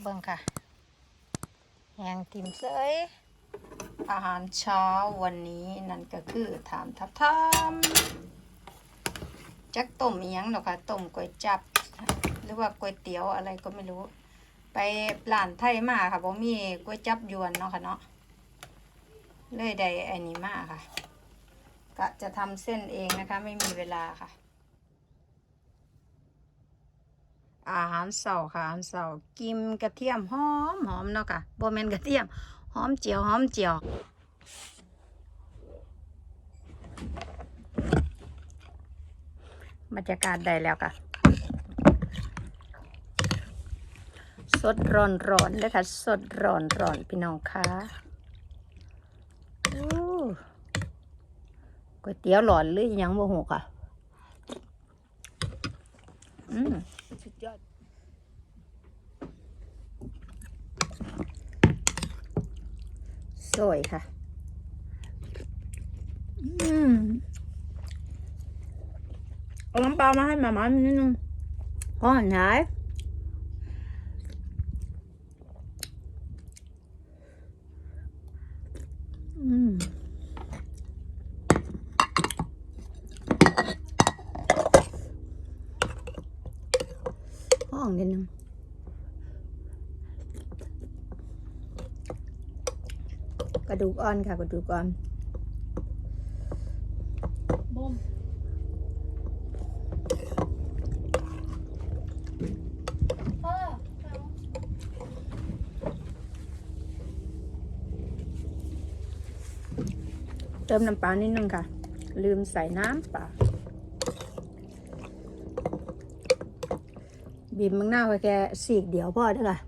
เบิ่งค่ะแหงติ่มเสยอาหารเช้าวันนี้นั่นก็คือถามทับทามจักต้มอีหยังหรอกค่ะต้มก๋วยจับ หรือว่าก๋วยเตี๋ยวอะไรก็ไม่รู้ ไปร้านไทยมาค่ะบ่มีก๋วยจับยวนเนาะค่ะเนาะเลยได้อันนี้มาค่ะ ก็จะทำเส้นเองนะคะ ไม่มีเวลาค่ะ อาหารเสาร์ค่ะอาหารเสาร์กิมกระเทียมหอมหอมเนาะค่ะบแมนกระเทียมหอมเจียวหอมเจียวบรรยากาศได้แล้วค่ะ สดร้อนร้อนเลยค่ะ สดร้อนร้อนพี่น้องค่ะโอ้ก๋วยเตี๋ยวหลอนหรือยังบ่หูค่ะ อืมสุดยอด สวยค่ะ อืมเอาน้ำปลามาให้หมามานิดนึงก่อนไหนอืมห้องนิดนึง กระ ดูกอ่อนค่ะกระดูกอ่อนบ่มพ่อเติมน้ำปลานิดนึงค่ะ ลืมใส่น้ำปลาบีบมังนาวไว้แค่สีกเดียวพอเด้อค่ะ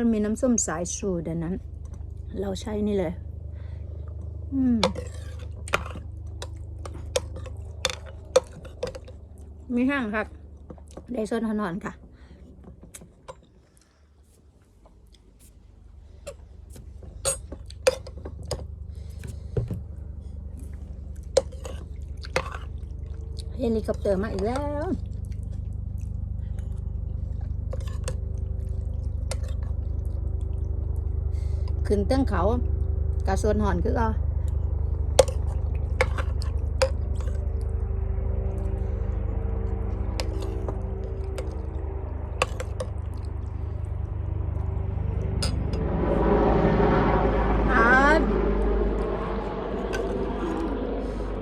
มันมีน้ำส้มสายชูดังนั้น เราใช้นี่เลย อืม มีห้างครับได้ส้นหอนค่ะเฮลิคอปเตอร์มาอีกแล้ว ขึ้นเตั้องเขากระสวนหอนคือก็อา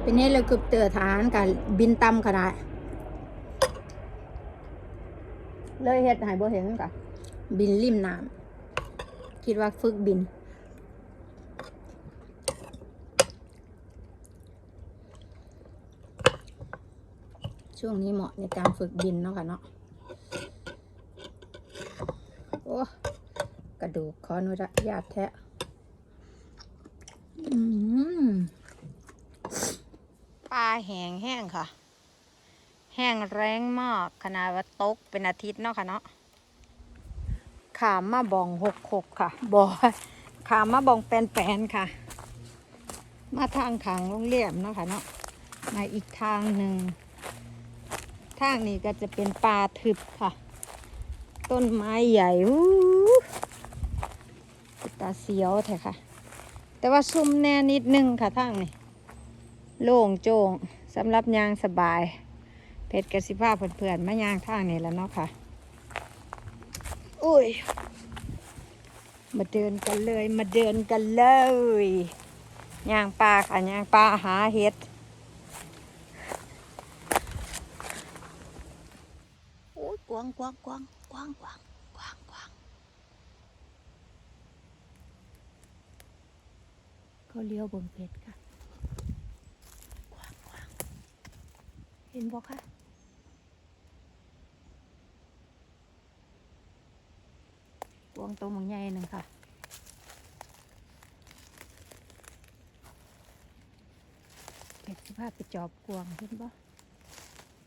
เป็นเฮลิคอปเตอร์ทหารกับบินต่ำขนาดเลยเฮ็ดให้บ่เห็นกะบินริมน้ำคิดว่าฝึกบิน ช่วงนี้เหมาะในการฝึกบินเนาะค่ะเนาะโอ้กระดูกขอนุญาตแทะปลาแห้งแห้งค่ะ แห้งแรงมากขนาดว่าตกเป็นอาทิตย์เนาะค่ะเนาะขามมาบองหกหกค่ะบอขามมาบองแปนแปนค่ะ มาทางขางโรงเรียนเนาะค่ะเนาะมาอีกทางหนึ่ง ทางนี้ก็จะเป็นป่าทึบค่ะ ต้นไม้ใหญ่อู้ตาเสียวแท้ค่ะ แต่ว่าซุ่มแน่นิดนึงค่ะทางนี้โล่งโจงสำหรับยางสบาย เพชรกระสิภาเพื่อนๆมายางทางนี้แล้วเนาะค่ะ อุ้ย มาเดินกันเลยมาเดินกันเลยยางปลาค่ะยางปลาหาเห็ด โอ้ย กว้างกวางกวางกวางกวางกวางกวางเขาเลี้ยวบงเพชรค่ะกวางกวางเห็นบอกค่ะกวางตัวมังใหญ่หนึ่งค่ะเพชรสิพาไปจอบกวางเห็นบ่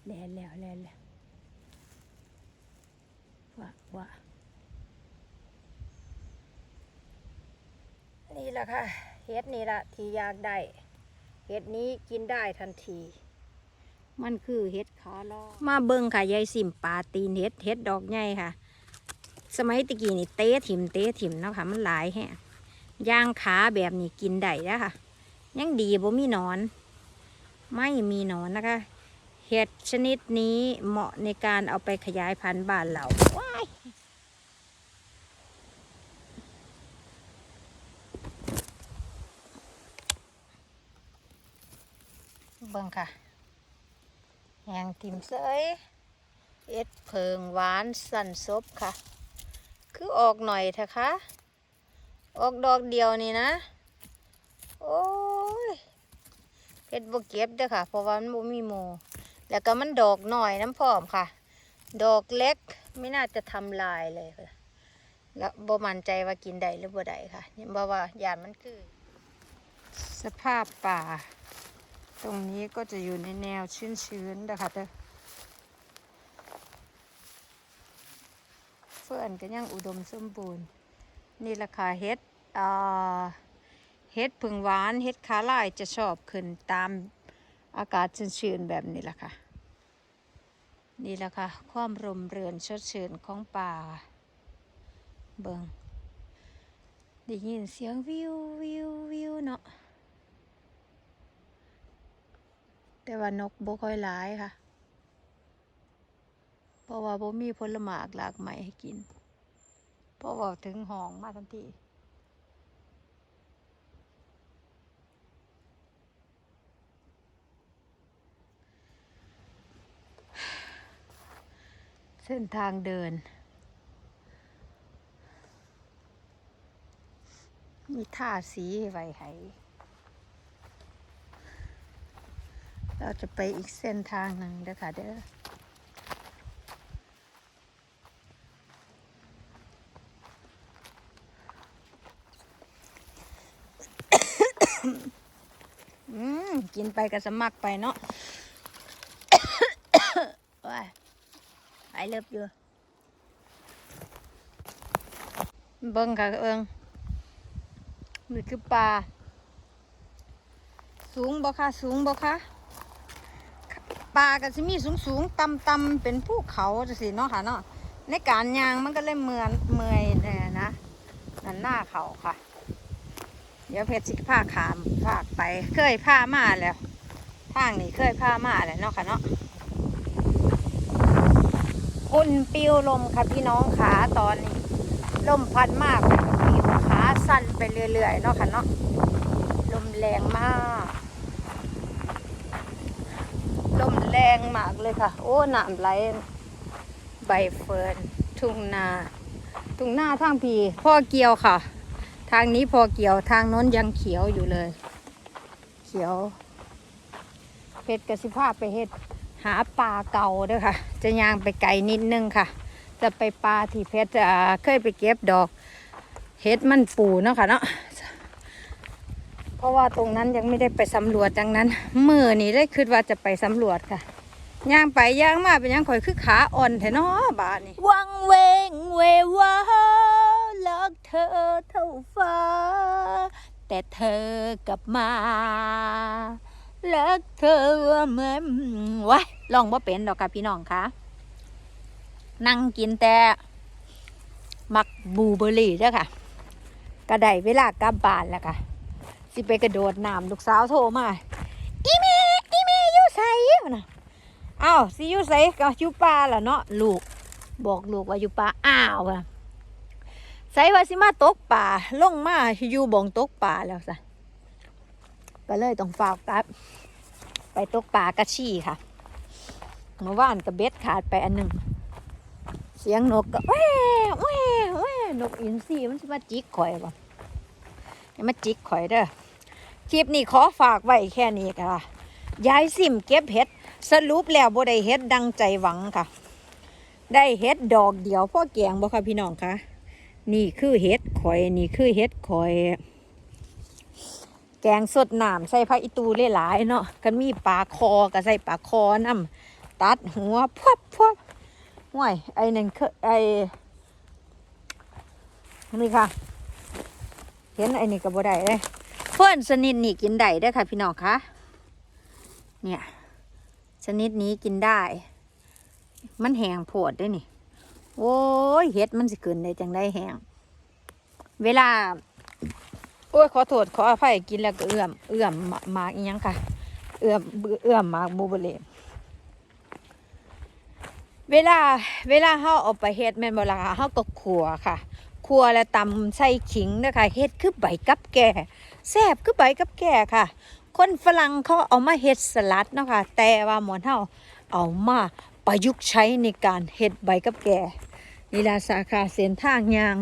แล่แล้วแล่แล้ว ว่าว่านี่แหละค่ะเฮ็ดนี่ละที่อยากได้เฮ็ดนี้กินได้ทันที มันคือเห็ดขาลอมาเบิ่งค่ะยายสิมปลาตีนเห็ดเห็ดดอกใหญ่ค่ะ สมัยตะกี้นี่เตะถิ่มเตะถิ่มเนาะค่ะ มันหลายแฮะย่างขาแบบนี้กินได้แล้วค่ะ ยังดีบ่มีหนอน ไม่มีหนอนนะคะเห็ดชนิดนี้เหมาะในการเอาไปขยายพันธุ์บ้านเราว้ายเบิ่งค่ะแหงติ่มเสยเอ็ดเพิงหวานสั่นซบค่ะ คือออกหน่อยเถอะคะออกดอกเดียวนี่นะ โอ้ยเพชรบ่เก็บเด้อค่ะ เพราะว่ามันบ่มีโมแล้วก็มันดอกหน่อยน้ำพร้อมค่ะ ดอกเล็ก ไม่น่าจะทำลายเลยค่ะ แล้วบ่มั่นใจว่ากินได้หรือบ่ได้ค่ะยังบ่ว่ายานมันคือ สภาพป่า ตรงนี้ก็จะอยู่ในแนวชื้นๆนะคะเด้อเฟื่อนก็ยังอุดมสมบูรณ์ นี่ราคาเฮ็ดอ่าเฮ็ดผึ่งหวานเฮ็ดขาลายจะชอบขึ้นตามอากาศชื้นๆแบบนี้แหละค่ะ นี่แหละค่ะ ความร่มเรือนชดชื่นของป่า เบิงได้ยินเสียงวิววิววิวเนาะแต่ว่านกบ่ค่อยหลายค่ะ เพราะว่าบ่มีผลหมากหลากไม้ให้กินเพราะว่าถึงห้องมาทันที เส้นทางเดิน มีท่าสีไว้ให้เราจะไปอีกเส้นทางหนึ่งเด้อค่ะเด้ออืมกินไปก็สมักไปเนาะ ว้าย ไปเลิบอยู่เบิ้งค่ะเอิงนี่คือปลา สูงบ่คะสูงบ่คะปลาก็สิมีสูงสูงต่ำต่ำเป็นภูเขาจังสิเนาะค่ะเนาะในการยางมันก็เลยเมือนเมื่อยแน่นะนั่นหน้าเขาค่ะ เดี๋ยวเพชรสิพาขามฝากไป เคยพามาแล้วทางนี้เคยพามาแล้วเนาะค่ะเนาะ อุ่นปิวลมค่ะพี่น้องขาตอนนี้ ลมพัดมากปิวขาสั้นไปเรื่อยๆเนาะค่ะเนาะลมแรงมาก ลมแรงมากเลยค่ะ โอ้น้ำไหลใบเฟิร์นทุ่งนาทุ่งนาทางพีพ่อเกียวค่ะ ทางนี้พอเกียวทางน้นยังเขียวอยู่เลย เขียวเพชรกสิภาพไปเฮ็ด หาปลาเก่าด้วยค่ะ จะย่างไปไกลนิดนึงค่ะ จะไปปลาที่เพชรจะเคยไปเก็บดอกเฮ็ดมันปูเนาะค่ะเนาะเพราะว่าตรงนั้นยังไม่ได้ไปสำรวจดังนั้นมือนี้ได้คิดว่าจะไปสำรวจค่ะย่างไปย่างมาเป็นย่างข่อยคือขาอ่อนแท้เนาะบาดนี่วังเวงเววาลักเธอเท่าฟ้า แต่เธอกลับมา ลักเธอเหมือนวะลองว่าเป็นดอกค่ะพี่น้องคะนั่งกินแต่มักบูเบอร์รี่เด้อค่ะ กระไดเวลากลับบ้านแล้วค่ะ สิไปกระโดดน้ำลูกสาวโทรมา อีเมอีเมอยู่ใส่นะอ้าวสิอยู่ใส่ก็อยู่ป่าล่ะเนาะลูก บอกลูกว่าอยู่ป่าอ้าวอะใส่ว่าสิมาตกป่าลงมาอยู่บ่งตกป่าแล้วซะ ก็เลยต้องฝากกลับ ไปตกป่ากระชี่ค่ะเมื่อวานกระเบ็ดขาดไปอันหนึ่งเสียงนกก็แว่แว่แว่นกอินทรีมันสิมาจิกข่อยบ่ย่ามาจิกข่อยเด้อคลิปนี้ขอฝากไว้แค่นี้ค่ะยายซิมเก็บเห็ด สรุปแล้วบ่ได้เห็ดดังใจหวังค่ะ ได้เห็ดดอกเดียวพ่อแกงบ่ค่ะพี่น้องคะนี่คือเห็ดข่อย นี่คือเห็ดข่อย แกงสดน้ำใส่ผักอีตูหลายๆเนาะกันมีปลาคอก็ใส่ปลาคอน้ำตัดหัวพวบพวบห่วยไอ้นั่นคือไอ้นี่ค่ะ เห็นไอ้นี่ก็บ่ได้เลยเพื่อนสนิทนี่กินได้ด้อค่ะ พี่น้องคะเนี่ยชนิดนี้กินได้ มันแหงโพดได้นี่ โอ้ยเฮ็ดมันสิเกินได้จังได้แหงเวลา โอ้ยขอโทษขออภัยกินแล้วก็เอื้อมเอื้อมหมากอีหยังค่ะ เอื้อมเอื้อมหมากบูเบเลมเวลาเวลาเฮาเอาไปเฮ็ดแม่นบ่ล่ะค่ะเฮาก็ขัวค่ะขัวแล้วตำใส่ขิงนะคะเฮ็ดคือใบกับแก่แซ่บคือใบกับแก่ค่ะ คนฝรั่งเขาเอามาเฮ็ดสลัดเนาะค่ะแต่ว่าหมอนเฮาเอามาประยุกต์ใช้ในการเฮ็ดใบกับแก่นี่ล่ะสาขาเส้นทางยาง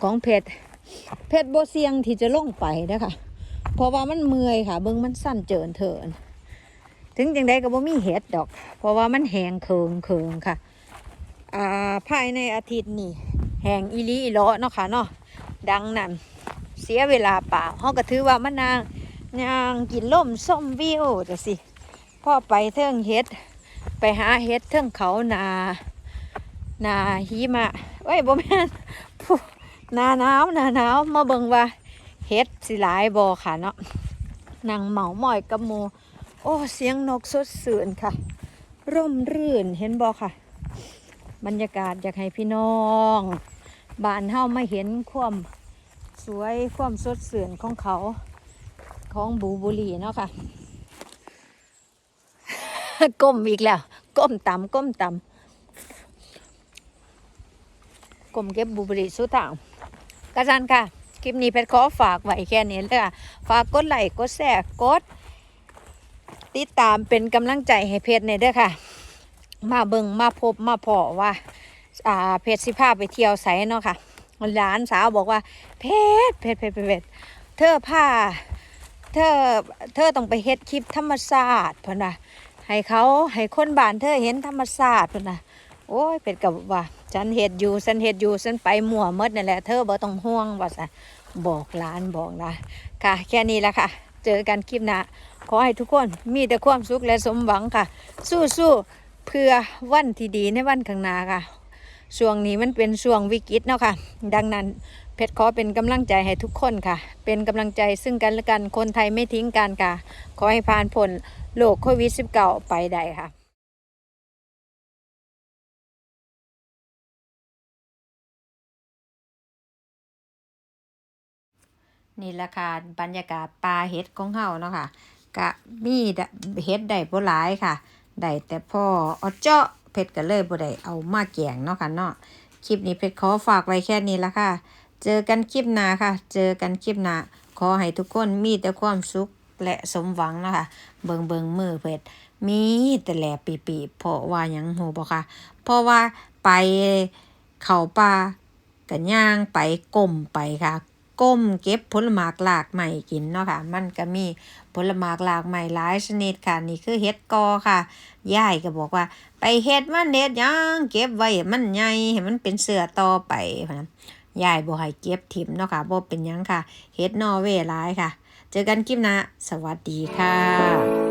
ของเพชร เพชรโบเสี่ยงที่จะลงไปนะคะเพราะว่ามันเมื่อยค่ะ เบิ่งมันสั้นเจินเถินถึงจังใดก็บ่มีเห็ดดอก เพราะว่ามันแหงเคิงเคิงค่ะอ่าภายในอาทิตย์นี่แหงอีลีอีหลอเนาะค่ะเนาะดังนั้นเสียเวลาเปล่าเฮาก็ถือว่ามันนางยางกินลมส้มวิวจังสิพ่อไปเทิงเฮ็ดไปหาเฮ็ดเทิงเขานา นาหิมะเอ้ยบ่แม่น ผู้นาหนาวนาหนาวมาเบิ่งว่าเฮ็ดสิหลายบ่ค่ะเนาะนางเหมาหมอยกับหมูโอ้เสียงนกสดสื่นค่ะ ร่มรื่นเห็นบอค่ะ บรรยากาศอยากให้พี่น้องบ้านเฮามาเห็นความสวยความสดสื่นของเขาของบูบุรีเนาะค่ะก้มอีกแล้ว ก้มต่ำก้มต่ำก้มเก็บบูบุรีสุดทาง กระจันค่ะ คลิปนี้เพชรขอฝากไว้แค่นี้เลยค่ะ ฝากกดไลค์กดแชร์กด ติดตามเป็นกำลังใจให้เพจเนี่ยเด้อค่ะ มาเบิงมาพบมาพอว่าอ่าเพจสิพาไปเที่ยวไสเนาะค่ะหลานสาวบอกว่า เพจเพจเพจเพจเพจเธอพาเธอเธอต้องไปเฮ็ดคลิปธรรมศาสตร์พิ่นว่าให้เขาให้คนบ้านเธอเห็นธรรมศาสตร์พิ่นนะโอ้ยเป็ดกับว่า ฉันเฮ็ดอยู่ฉันเฮ็ดอยู่ฉันไปมัวหมดนั่นแหละเธอบ่ต้องห่วงว่าซะบอกหลานบอกนะค่ะ แค่นี้ละค่ะ เจอกันคลิปหน้าขอให้ทุกคนมีแต่ความสุขและสมหวังค่ะ สู้ๆเพื่อวันที่ดีในวันข้างหน้าค่ะช่วงนี้มันเป็นช่วงวิกฤตเนาะค่ะ ดังนั้นเพชรขอเป็นกำลังใจให้ทุกคนค่ะ เป็นกำลังใจซึ่งกันและกันคนไทยไม่ทิ้งกันค่ะ ขอให้ผ่านพ้นโรคโควิด -19 ไปได้ค่ะ นี่ละค่ะบรรยากาศปลาเห็ดของเฮาเนาะค่ะกะมีดเห็ดได้บ่หลายค่ะได้แต่พ่อเอาเจาะเพชรก็เลยบ่ได้เอามาแกงเนาะค่ะเนาะคลิปนี้เพชรขอฝากไว้แค่นี้ละค่ะ เจอกันคลิปหน้าค่ะ เจอกันคลิปหน้าขอให้ทุกคนมีแต่ความสุขและสมหวังเนาะค่ะเบิงเบิงมือเพชรมีแต่แหลปีปีเพราะว่ายังหูบ่ค่ะ เพราะว่าไปเขาป่ากันย่างไปก้มไปค่ะ ก้มเก็บผลหมากหลากใหม่กินเนาะค่ะ มันก็มีผลหมากหลากใหม่หลายชนิดค่ะ นี่คือเฮ็ดกอค่ะยายก็บอกว่า ไปเฮ็ดมันเด็ดยังเก็บไว้มันใหญ่ให้มันเป็นเสือต่อไปนะยายบ่ให้เก็บถิ่มเนาะค่ะบ่เป็นยังค่ะเฮ็ดนอร์เวย์หลายค่ะ เจอกันคลิปหน้าสวัสดีค่ะ